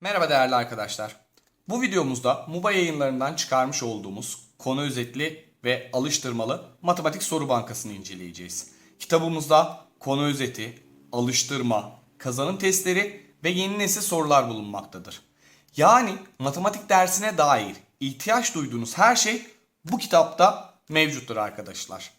Merhaba değerli arkadaşlar. Bu videomuzda MUBA yayınlarından çıkarmış olduğumuz konu özetli ve alıştırmalı matematik soru bankasını inceleyeceğiz. Kitabımızda konu özeti, alıştırma, kazanım testleri ve yeni nesil sorular bulunmaktadır. Yani matematik dersine dair ihtiyaç duyduğunuz her şey bu kitapta mevcuttur arkadaşlar.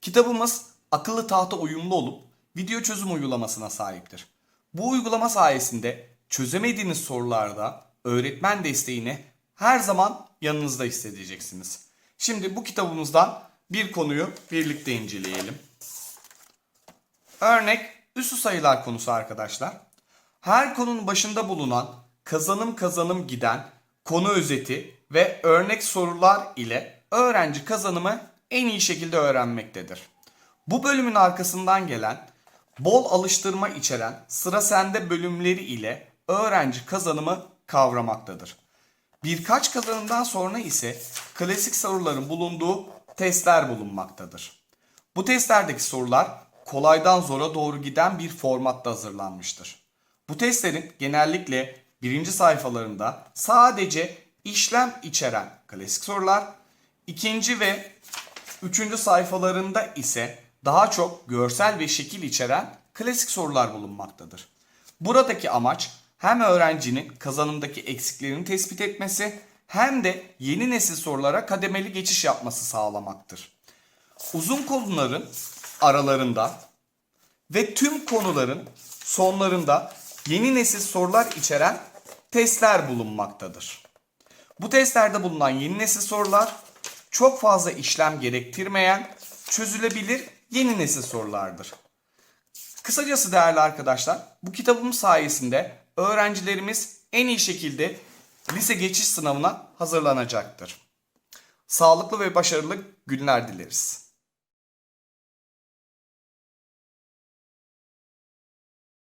Kitabımız akıllı tahta uyumlu olup video çözüm uygulamasına sahiptir. Bu uygulama sayesinde çözemediğiniz sorularda öğretmen desteğini her zaman yanınızda hissedeceksiniz. Şimdi bu kitabımızdan bir konuyu birlikte inceleyelim. Örnek üssü sayılar konusu arkadaşlar. Her konunun başında bulunan kazanım kazanım giden konu özeti ve örnek sorular ile öğrenci kazanımı en iyi şekilde öğrenmektedir. Bu bölümün arkasından gelen bol alıştırma içeren sıra sende bölümleri ile öğrenci kazanımı kavramaktadır. Birkaç kazanımdan sonra ise klasik soruların bulunduğu testler bulunmaktadır. Bu testlerdeki sorular kolaydan zora doğru giden bir formatta hazırlanmıştır. Bu testlerin genellikle birinci sayfalarında sadece işlem içeren klasik sorular, ikinci ve üçüncü sayfalarında ise daha çok görsel ve şekil içeren klasik sorular bulunmaktadır. Buradaki amaç hem öğrencinin kazanımdaki eksiklerini tespit etmesi hem de yeni nesil sorulara kademeli geçiş yapması sağlamaktır. Uzun konuların aralarında ve tüm konuların sonlarında yeni nesil sorular içeren testler bulunmaktadır. Bu testlerde bulunan yeni nesil sorular çok fazla işlem gerektirmeyen, çözülebilir yeni nesil sorulardır. Kısacası değerli arkadaşlar, bu kitabımız sayesinde öğrencilerimiz en iyi şekilde lise geçiş sınavına hazırlanacaktır. Sağlıklı ve başarılı günler dileriz.